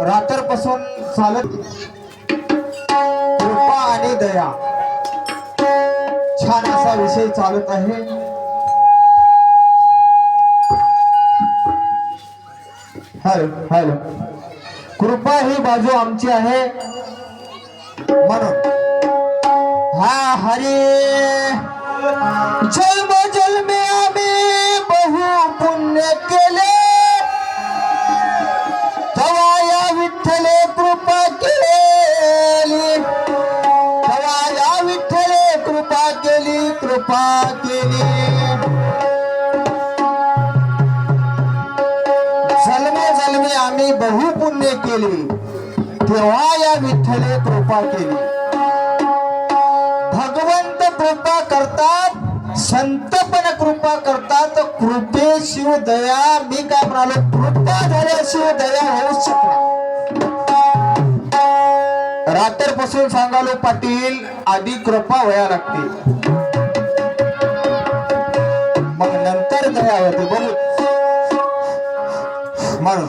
रात्रपासून चालत कृपा आणि दया. छान असा विषय चालत आहे. Hello hello. कृपा ही बाजू आमची आहे. म्हणून. हा हरे. जन्म जन्मे आम्ही बहु पुण्य केले. बहु पुण्य केली तेव्हा या विठ्ठले कृपा केली. भगवंत कृपा करतात संत पण कृपा करतात कृपे शिव दया मी काय म्हणालो कृपा झाल्या शिव दया होऊ शकणार. रात्रपासून सांगालो पाटील आधी कृपा वया लागते. मग नंतर दया होते बोल. म्हणून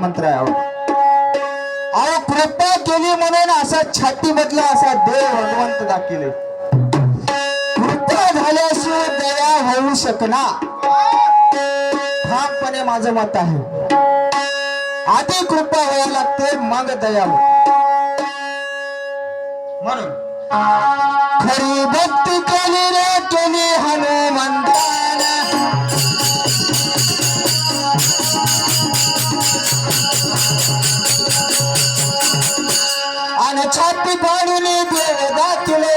भगवंतानं अहो कृपा केली म्हणून असा छाती मधला असा देव भगवंत दाखिले. कृपा झाल्याशिवाय दया होऊ शकणार. ठामपणे माझं मत आहे. आधी कृपा व्हायला लागते मग दया म्हणून. खरी भक्ती केली रे तुम्ही हनुमंताना पाठी पाडून फाडून देव दाखले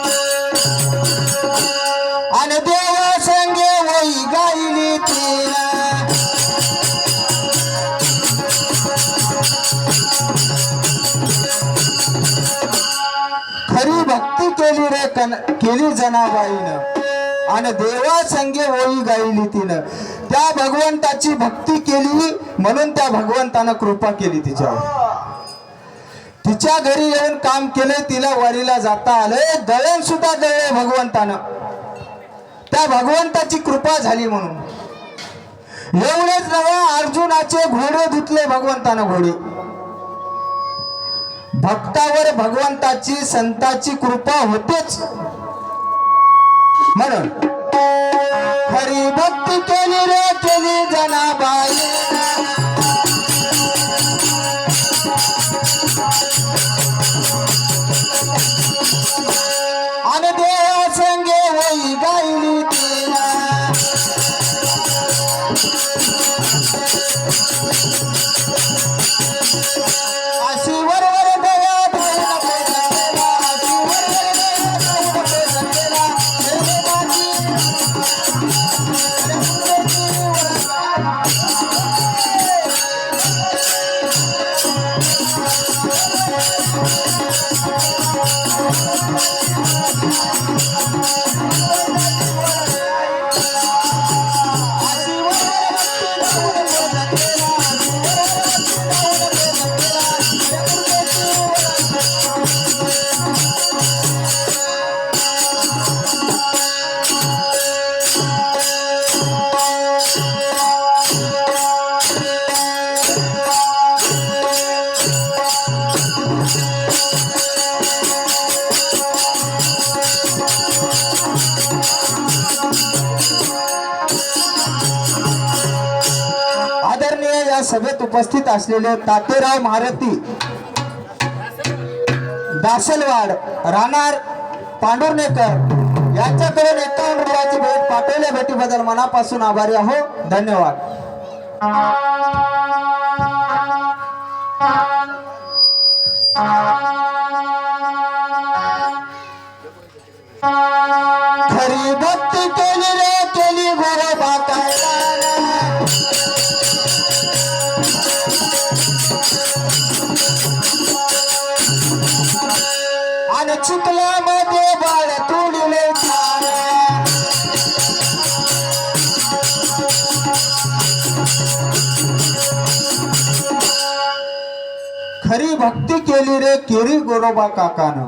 आणि देवा संगे ओळी गायली तिनं. त्या भगवंताची भक्ती केली म्हणून त्या भगवंतानं कृपा केली तिच्यावर. तिच्या घरी येऊन काम केले तिला वारीला जाता आलं. दळण सुद्धा दळले भगवंतानं. त्या भगवंताची कृपा झाली म्हणून. एवढेच नव्हे अर्जुनाचे घोडे धुतले भगवंतानं घोडे. भक्तावर भगवंताची संताची कृपा होतेच. म्हणून खरी भक्ती केली रे केली जनाबाई उपस्थित असलेले तातेराव महारथी दासलवाड राहणार पांडुर्णेकर यांच्याकडून एकावन्न रुपयाची भेट पाठवल्या भेटीबद्दल मनापासून आभारी आहो. धन्यवाद. खरी आणि चिखलामध्ये बाळ तुडले खरी भक्ती केली रे केरी गोरोबा काकानं.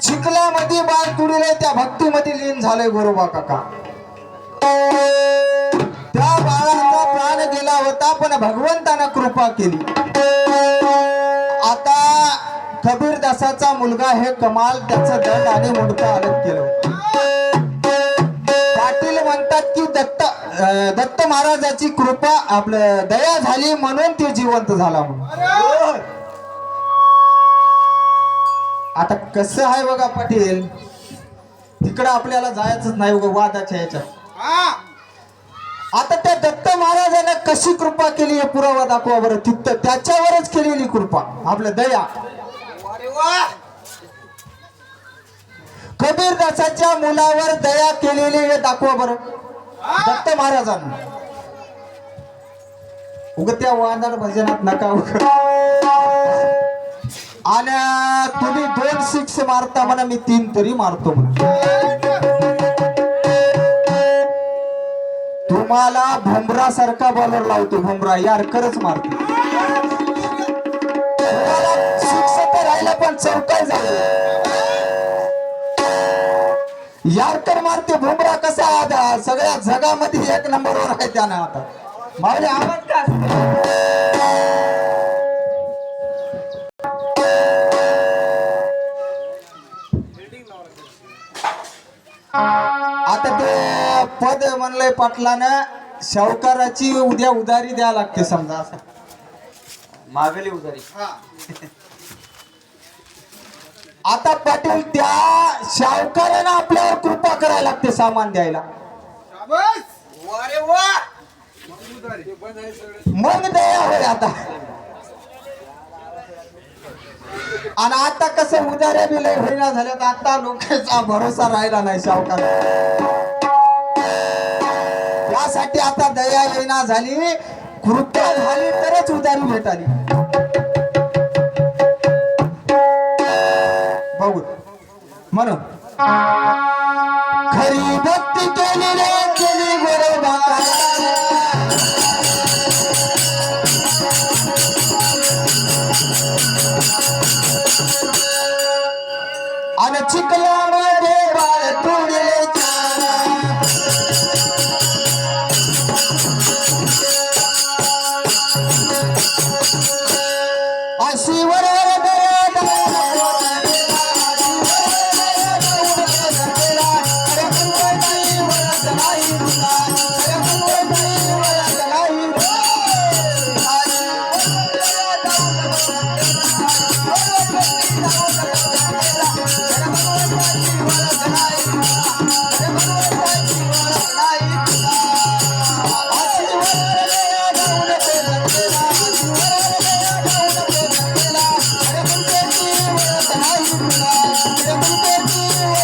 चिखलामध्ये बाळ तुडले त्या भक्तीमध्ये लीन झाले गोरोबा काका. त्या बाळाचा प्राण गेला होता पण भगवंतानं कृपा केली. वर्षाचा मुलगा हे कमाल त्याचं दंड आणि मुंडका अलग केलं. पाटील म्हणतात की दत्त दत्त महाराजाची कृपा आपलं दया झाली म्हणून ते जिवंत झाला म्हणून. आता कसं आहे बघा पाटील? तिकडं आपल्याला जायचंच नाही बघा वादाच्या ह्याच्यात. आता त्या दत्त महाराजाने कशी कृपा केली हे पुरावा दाखवा बरं. तिथं त्याच्यावरच केलेली कृपा आपलं दया. कबीरदासाच्या मुलावर दया केलेली हे दाखवा बरं. दत्त महाराजांना. उग त्या वादळ भजनात नका आणि तुम्ही दोन सिक्स मारता म्हणा मी तीन तरी मारतो म्हणा. तुम्हाला भुमरा सारखा बॉलर लावतो. भुमरा यारकरच मारतो. चौकार झाले यारकर मारते भुमरा कसा आता? सगळ्या जगामध्ये एक नंबरवर आहे त्यानं आता. मावले आवाज का? आता ते पद म्हणलंय पाटलानं सावकाराची उद्या उधारी द्या लागते समजा असं. मागली उधारी आता पाटील त्या सावकारानं आपल्यावर कृपा करायला लागते सामान द्यायला. मग दया होय आता. आणि आता कसं उदाऱ्या बी लय होईना झाल्यात आता लोकांचा भरोसा राहिला नाही सावकार यासाठी आता दया येईना झाली कृपा झाली तरच उदारी भेटाली. म्हणून खरी भक्ती केली रे केली गोरोबा आणि चिखलामध्ये बाळ तुडले अशी खरी